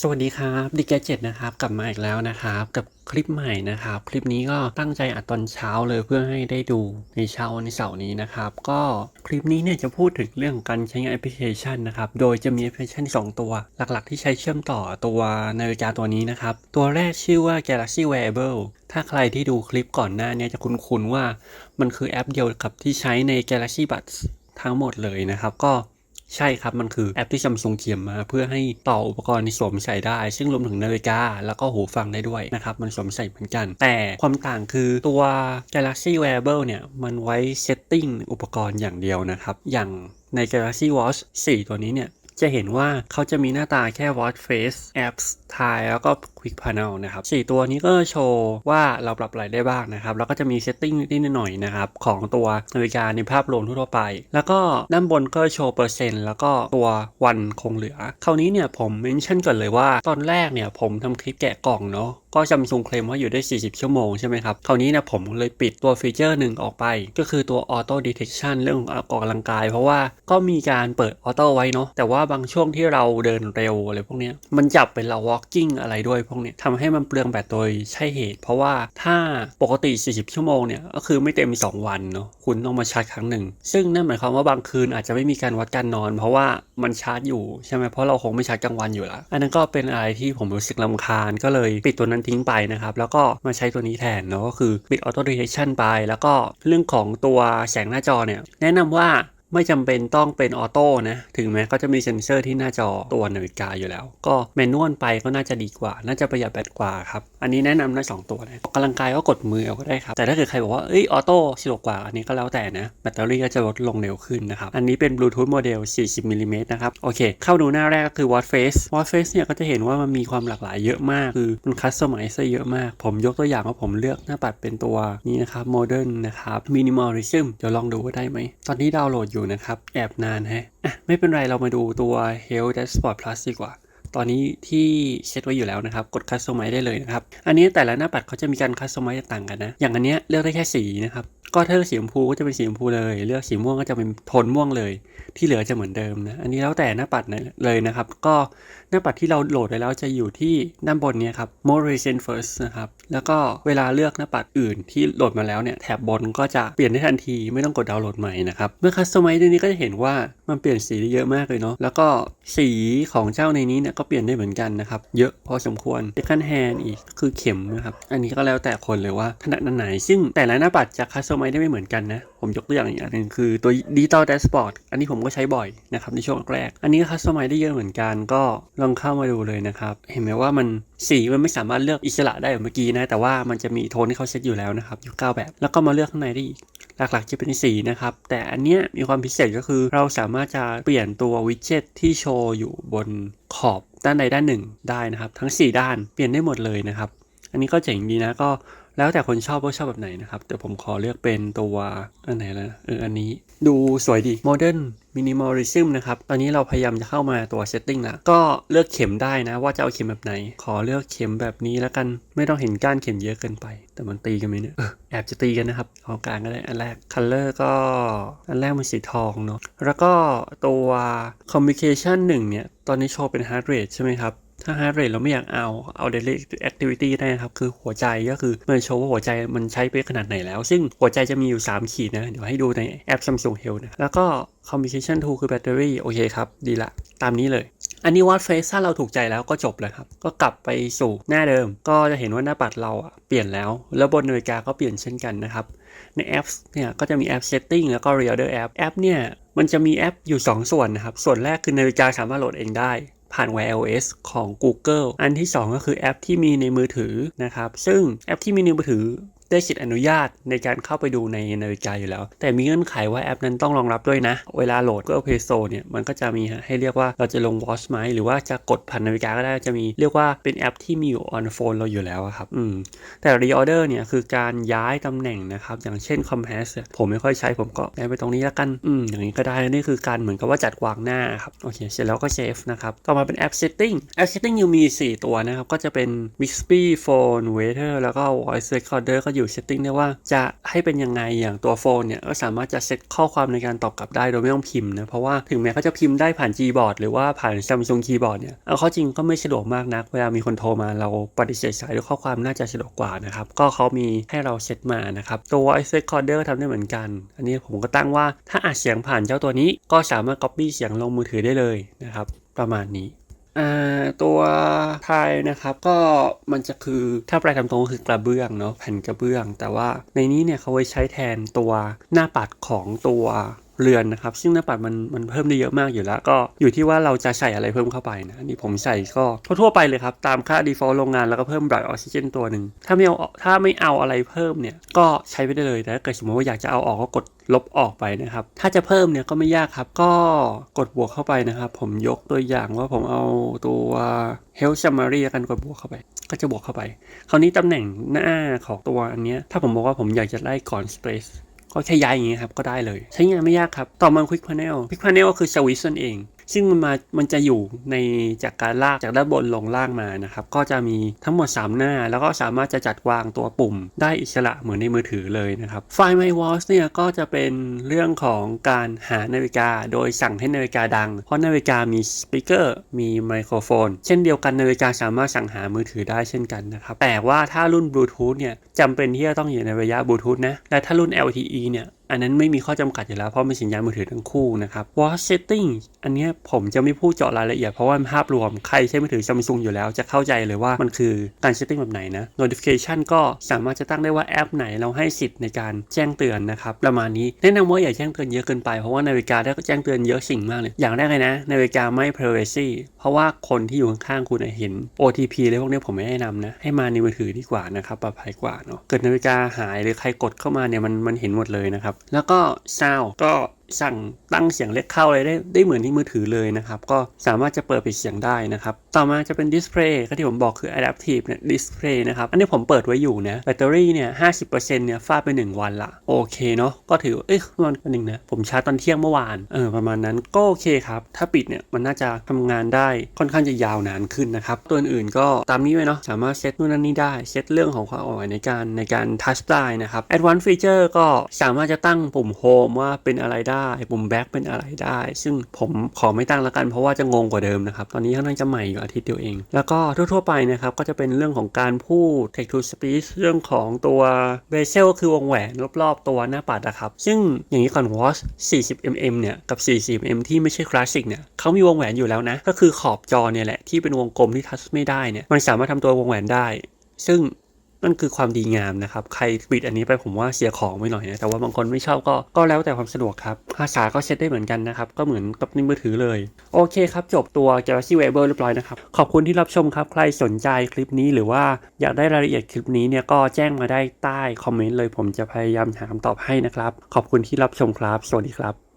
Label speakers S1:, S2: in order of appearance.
S1: สวัสดีครับดิแกเจ็ดนะครับกลับมาอีกแล้วนะครับ กับคลิปใหม่นะครับ คลิปนี้ก็ตั้งใจอัดตอนเช้าเลยเพื่อให้ได้ดูในเช้าวันเสาร์นี้นะครับ ก็คลิปนี้เนี่ยจะพูดถึงเรื่องการใช้งานแอปพลิเคชันนะครับ โดยจะมีแอปพลิเคชัน 2 ตัว หลักๆ ที่ใช้เชื่อมต่อตัวนาฬิกาตัวนี้นะครับ ตัวแรกชื่อว่า Galaxy Wearable ถ้าใครที่ดูคลิปก่อนหน้าเนี้จะคุ้นๆว่ามันคือแอปเดียวกับที่ใช้ใน Galaxy Buds ทั้งหมดเลยนะครับ ก็ ใช่ครับ มันคือแอปที่ซัมซุงเขียนมา เพื่อให้ต่ออุปกรณ์ที่สวมใส่ได้ ซึ่งรวมถึงนาฬิกา แล้วก็หูฟังได้ด้วยนะครับ มันสวมใส่เหมือนกัน แต่ความต่างคือตัว Galaxy Wearable เนี่ย มันไว้เซตติ้งอุปกรณ์อย่างเดียวนะครับ อย่างใน Galaxy Watch 4 ตัวนี้เนี่ย จะเห็นว่าเขาจะมีหน้าตาแค่ Watch Face Apps Tile แล้วก็ Quick Panel นะครับ4ตัวนี้ก็โชว์ว่าเราปรับอะไรได้บ้างนะครับ แล้วก็จะมีเซตติ้งนิดหน่อยนะครับ ของตัวนาฬิกาในภาพรวมทั่วไป แล้วก็ด้านบนก็โชว์เปอร์เซ็นต์แล้วก็ตัววันคงเหลือ คราวนี้เนี่ยผมเมนชั่นก่อนเลยว่าตอนแรกเนี่ยผมทำคลิปแกะกล่องเนาะ ก็ซัมซุงเคลมว่าอยู่ได้ 40 ชั่วโมงใช่ไหมครับ คราวนี้นี่ยผมเลยปิดตัวฟีเจอร์หนึ่งออกไป ก็คือตัว Auto Detection เรื่องของออกกำลังกาย เพราะว่าก็มีการเปิดออโต้ไว้เนาะ แต่ว่าบางช่วงที่เราเดินเร็วอะไรพวกนี้มันจับเป็นเรา walking อะไรด้วยพวกนี้ทำให้มันเปลืองแบตโดยใช่เหตุ เพราะว่าถ้าปกติ 40 ชั่วโมงเนี่ยก็คือไม่เต็ม 2 วันเนาะ คุณต้องมาชาร์จครั้งหนึ่ง ซึ่งนั่นหมายความว่าบางคืนอาจจะไม่มีการวัดการนอน เพราะว่ามันชาร์จอยู่ใช่ไหมเพราะเราคงไม่ชาร์จกลางวันอยู่ล้วอันนั้นก็เป็นอะไรที่ผมรู้สึกลำคาญก็เลยปิดตัวนั้นทิ้งไปนะครับ แล้วก็มาใช้ตัวนี้แทนเนาะก็คือปิดออโต้ e ีเทชันไป แล้วก็เรื่องของตัวแสงหน้าจอเนี่ย แนะนำว่า ไม่จำเป็นต้องเป็นออโต้นะ ถึงแม้ก็จะมีเซ็นเซอร์ที่หน้าจอตัวนาฬิกาอยู่แล้ว ก็แมนนวลไปก็น่าจะดีกว่า น่าจะประหยัดแบตกว่าครับ อันนี้แนะนำได้สองตัวนะออกกำลังกายก็กดมือเอาก็ได้ครับ แต่ถ้าเกิดใครบอกว่าเอ้ยออโต้สะดวกกว่า อันนี้ก็แล้วแต่นะ แบตเตอรี่ก็จะลดลงเร็วขึ้นนะครับ อันนี้เป็นบลูทูธโมเดล 40มิลลิเมตรนะครับ โอเค เข้าดูหน้าแรกก็คือ Watch Face Watch Face เนี่ยก็จะเห็นว่ามันมีความหลากหลายเยอะมาก คือมันคัสตอมไมซ์ได้เยอะมาก ผมยกตัวอย่างว่าผมเลือกหน้าปัดเป็นตัวนี้นะครับโมเดิร์นนะครับมินิมอลริซึมเดี๋ยวลองดูว่าได้ไหมตอนนี้ดาวน์โหลดอยู่นะครับ แอบนานฮะอะไม่เป็นไรเรามาดูตัว Health Dashboard Plus ดีกว่า ตอนนี้ที่เซตไว้อยู่แล้วนะครับ กดคัสตอมไมซ์ได้เลยนะครับ อันนี้แต่ละหน้าปัดเขาจะมีการคัสตอมไมซ์ต่างกันนะ อย่างอันเนี้ยเลือกได้แค่สีนะครับ ก็ถ้าเลือกสีชมพูก็จะเป็นสีชมพูเลย เลือกสีม่วงก็จะเป็นโทนม่วงเลย ที่เหลือจะเหมือนเดิมนะ อันนี้แล้วแต่หน้าปัดเลยนะครับ ก็ หน้าปัดที่เราโหลดไว้แล้วจะอยู่ที่ด้านบนนี้ครับ more recent first นะครับ แล้วก็เวลาเลือกหน้าปัดอื่นที่โหลดมาแล้วเนี่ยแถบบนก็จะเปลี่ยนได้ทันทีไม่ต้องกดดาวน์โหลดใหม่นะครับ เมื่อคัสตอมไมซ์ในนี้ก็จะเห็นว่ามันเปลี่ยนสีได้เยอะมากเลยเนาะ แล้วก็สีของเจ้าในนี้เนี่ยก็เปลี่ยนได้เหมือนกันนะครับ เยอะพอสมควรเ e คันแฮนอีกคือเข็มนะครับ อันนี้ก็แล้วแต่คนเลยว่าถนัดอันไหน ซึ่งแต่ละหน้าปัดจะคัสตอมไมซ์ได้ไม่เหมือนกันนะ ผมยกตัวอย่างอีกอันหนึ่งคือตัว Digital Dashboard อันนี้ผมก็ใช้บ่อยนะครับในช่วงแรก อันนี้คัสตอมไมซ์ได้เยอะเหมือนกันก็ลองเข้ามาดูเลยนะครับ เห็นไหมว่ามันสีมันไม่สามารถเลือกอิสระได้เหมือนเมื่อกี้นะ แต่ว่ามันจะมีโทนที่เขาเซตอยู่แล้วนะครับ อยู่ 9 แบบ แล้วก็มาเลือกข้างในได้อีกหลักๆจะเป็นสีนะครับ แต่อันเนี้ยมีความพิเศษก็คือเราสามารถจะเปลี่ยนตัววิดเจ็ตที่โชว์อยู่บนขอบด้านใดด้านหนึ่งได้นะครับ ทั้ง 4 ด้านเปลี่ยนได้หมดเลยนะครับ อันนี้ก็เจ๋งดีนะก็ แล้วแต่คนชอบว่าชอบแบบไหนนะครับ แต่ผมขอเลือกเป็นตัวอันไหนละเอออันนี้ ดูสวยดี Modern Minimalism นะครับ ตอนนี้เราพยายามจะเข้ามาตัว Setting แล้วก็เลือกเข็มได้นะ ว่าจะเอาเข็มแบบไหน ขอเลือกเข็มแบบนี้แล้วกัน ไม่ต้องเห็นก้านเข็มเยอะเกินไป แต่มันตีกันไหมเนี่ย แอบจะตีกันนะครับ เอากลางก็ได้ อันแรก Color ก็ อันแรกมันสีทองเนาะ แล้วก็ตัว Communication 1เนี่ย ตอนนี้โชว์เป็น Heart Rate ใช่ไหมครับ ถ้า heart rate เราไม่อยากเอาเอา daily activity ได้นะครับ คือหัวใจก็คือมันโชว์ว่าหัวใจมันใช้ไปขนาดไหนแล้ว ซึ่งหัวใจจะมีอยู่ 3 ขีดนะ เดี๋ยวให้ดูในแอป Samsung Health นะ แล้วก็ communication tool คือ battery โอเคครับ ดีละ ตามนี้เลยอันนี้วัดเฟซถ้าเราถูกใจแล้วก็จบเลยครับ ก็กลับไปสู่หน้าเดิม ก็จะเห็นว่าหน้าปัดเราอะเปลี่ยนแล้ว แล้วบนนาฬิกาก็เปลี่ยนเช่นกันนะครับ ในแอปเนี่ยก็จะมีแอป Setting แล้วก็ Reorder App แอปเนี่ยมันจะมีแอปอยู่ 2 ส่วนนะครับ ส่วนแรกคือนาฬิกาสามารถโหลดเองได้ ผ่าน Wear OS ของ Google อันที่ 2 ก็คือแอปที่มีในมือถือนะครับ ซึ่งแอปที่มีในมือถือ ได้สิทธิอนุญาตในการเข้าไปดูในนาฬิกาอยู่แล้ว แต่มีเงื่อนไขว่าแอปนั้นต้องรองรับด้วยนะ เวลาโหลด Google Play Store เนี่ยมันก็จะมีให้เรียกว่าเราจะลง Watch ไหมหรือว่าจะกดผ่านนาฬิกาก็ได้จะมีเรียกว่าเป็นแอปที่มีอยู่ on phone เราอยู่แล้วครับอืมแต่ reorder เนี่ยคือการย้ายตำแหน่งนะครับอย่างเช่น compass เนี่ยผมไม่ค่อยใช้ผมก็ย้ายไปตรงนี้แล้วกันอืมอย่างนี้ก็ได้นี่คือการเหมือนกับว่าจัดวางหน้าครับโอเคเสร็จแล้วก็ save นะครับต่อมาเป็น app setting app setting ยังมี 4 ตัวนะครับก็จะเป็น Bixby phone waiter แล้วก็ voice recorder ก็อยู่อยู่เซตติ้งได้ว่าจะให้เป็นยังไงอย่างตัวโฟนเนี่ยก็สามารถจะเซตข้อความในการตอบกลับได้โดยไม่ต้องพิมพ์นะเพราะว่าถึงแม้เขาจะพิมพ์ได้ผ่าน Gboard หรือว่าผ่าน Samsung Keyboard เนี่ยเอาข้าจริงก็ไม่สะดวกมากนัก เวลามีคนโทรมาเราปฏิเสธสายด้วยข้อความน่าจะสะดวกกว่านะครับก็เขามีให้เราเซตมานะครับตัว Voice Recorder ทำได้เหมือนกัน อันนี้ผมก็ตั้งว่าถ้าอัดเสียงผ่านเจ้าตัวนี้ก็สามารถ Copy เสียงลงมือถือได้เลยนะครับประมาณนี้ ตัวไทยนะครับก็มันจะคือถ้าแปลตามตรงก็คือกระเบื้องเนาะแผ่นกระเบื้อง แต่ว่าในนี้เนี่ยเขาไว้ใช้แทนตัวหน้าปัดของตัว เรือนนะครับ ซึ่งหน้าปัดมันมันเพิ่มได้เยอะมากอยู่แล้ว ก็อยู่ที่ว่าเราจะใส่อะไรเพิ่มเข้าไปนะนี่ผมใส่ก็ทั่วๆไปเลยครับ ตามค่า default โรงงานแล้วก็เพิ่ม bright oxygen ตัวหนึ่งถ้าไม่เอาถ้าไม่เอาอะไรเพิ่มเนี่ยก็ใช้ไปได้เลยแต่ถ้าเกิดสมมติว่าอยากจะเอาออกก็กดลบออกไปนะครับ ถ้าจะเพิ่มเนี่ยก็ไม่ยากครับ ก็กดบวกเข้าไปนะครับ ผมยกตัวอย่างว่าผมเอาตัว health summary กันกดบวกเข้าไป ก็จะบวกเข้าไป คราวนี้ตำแหน่งหน้าของตัวอันเนี้ยถ้าผมบอกว่าผมอยากจะไล่ก่อน space ก็แค่ย้ายอย่างงี้ครับก็ได้เลย ใช้งานไม่ยากครับ ต่อมา quick panel quick panel ก็คือสวิตช์นั่นเอง ซึ่งมันมา มันจะอยู่ในจากการลากจากด้านบนลงล่างมานะครับ ก็จะมีทั้งหมด 3 หน้า แล้วก็สามารถจะจัดวางตัวปุ่มได้อิสระเหมือนในมือถือเลยนะครับ Find My Watch เนี่ยก็จะเป็นเรื่องของการหานาฬิกา โดยสั่งให้นาฬิกาดัง เพราะนาฬิกามีสปีกเกอร์ มีไมโครโฟน เช่นเดียวกันนาฬิกาสามารถสั่งหามือถือได้เช่นกันนะครับ แต่ว่าถ้ารุ่นบลูทูธเนี่ยจำเป็นที่จะต้องอยู่ในระยะบลูทูธนะ และถ้ารุ่น LTE เนี่ย อันนั้นไม่มีข้อจำกัดอยู่แล้วเพราะเป็นสัญญาณมือถือทั้งคู่นะครับ Watch Setting อันนี้ผมจะไม่พูดเจาะรายละเอียดเพราะว่าภาพรวมใครใช้มือถือ Samsung อยู่แล้วจะเข้าใจเลยว่ามันคือการ setting แบบไหนนะ notification ก็สามารถจะตั้งได้ว่าแอปไหนเราให้สิทธิ์ในการแจ้งเตือนนะครับประมาณนี้แนะนำว่าอย่าแจ้งเตือนเยอะเกินไปเพราะว่านาฬิกาได้แจ้งเตือนเยอะสิ่งมากเลย อย่างแรกเลยนะนาฬิกาไม่ privacy เพราะว่าคนที่อยู่ข้างๆคุณเห็น OTP อะไรพวกนี้ผมไม่แนะนำนะให้มาในมือถือดีกว่านะครับปลอดภัยกว่าเนาะเกิดนาฬิกาหายหรือใครกดเข้ามาเนี่ยมันมันเห็นหมดเลยนะครับแล้วก็ซาวก็สั่งตั้งเสียงเล็กเข้าเลยได้ได้เหมือนที่มือถือเลยนะครับ ก็สามารถจะเปิดปิดเสียงได้นะครับ ต่อมาจะเป็นดิสเพลย์ก็ที่ผมบอกคือ adaptive เนี่ยดิสเพลย์นะครับ อันนี้ผมเปิดไว้อยู่นะแบตเตอรี่เนี่ย 50%เนี่ยฟาดไป 1 วันละ โอเคเนาะก็ถือ เอ้ยวันหนึ่งนะ ผมชาร์จตอนเที่ยงเมื่อวาน เออ ประมาณนั้นก็โอเคครับ ถ้าปิดเนี่ย มันน่าจะทำงานได้ค่อนข้างจะยาวนานขึ้นนะครับ ตัวอื่นก็ตามนี้ไว้เนาะสามารถเซตนู่นนั่นนี่ได้ เซตเรื่องของความอ่อนในการในการทัชได้นะครับ advanced feature ก็สามารถจะตั้งปุ่ม home ว่าเป็นอะไรได้ปุ่ม back เป็นอะไรได้ ซึ่งผมขอไม่ตั้งล้วกันเพราะว่าจะงงกว่าเดิมนะครับตอนนี้ค่อนข้างจะใหม่อยู่อาทิตย์เดียวเอง แล้วก็ทั่วๆไปนะครับก็จะเป็นเรื่องของการพูด text to speech เรื่องของตัว bezel คือวงแหวนรอบๆตัวหน้าปัดนะครับ ซึ่งอย่างนี้ก่อน watch 40 mm เนี่ยกับ 40 mm ที่ไม่ใช่คลาสสิกเนี่ยเขามีวงแหวนอยู่แล้วนะ ก็คือขอบจอเนี่ยแหละที่เป็นวงกลมที่ทัชไม่ได้เนี่ยมันสามารถทำตัววงแหวนได้ ซึ่ง นั่นคือความดีงามนะครับ ใครปิดอันนี้ไปผมว่าเสียของไปหน่อยนะ แต่ว่าบางคนไม่ชอบก็ก็แล้วแต่ความสะดวกครับ ภาษาก็เซตได้เหมือนกันนะครับ ก็เหมือนกับในมือถือเลย โอเคครับ จบตัว Galaxy Wearable เรียบร้อยนะครับ ขอบคุณที่รับชมครับ ใครสนใจคลิปนี้หรือว่าอยากได้รายละเอียดคลิปนี้เนี่ยก็แจ้งมาได้ใต้คอมเมนต์เลย ผมจะพยายามหาคำตอบให้นะครับ ขอบคุณที่รับชมครับ สวัสดีครับ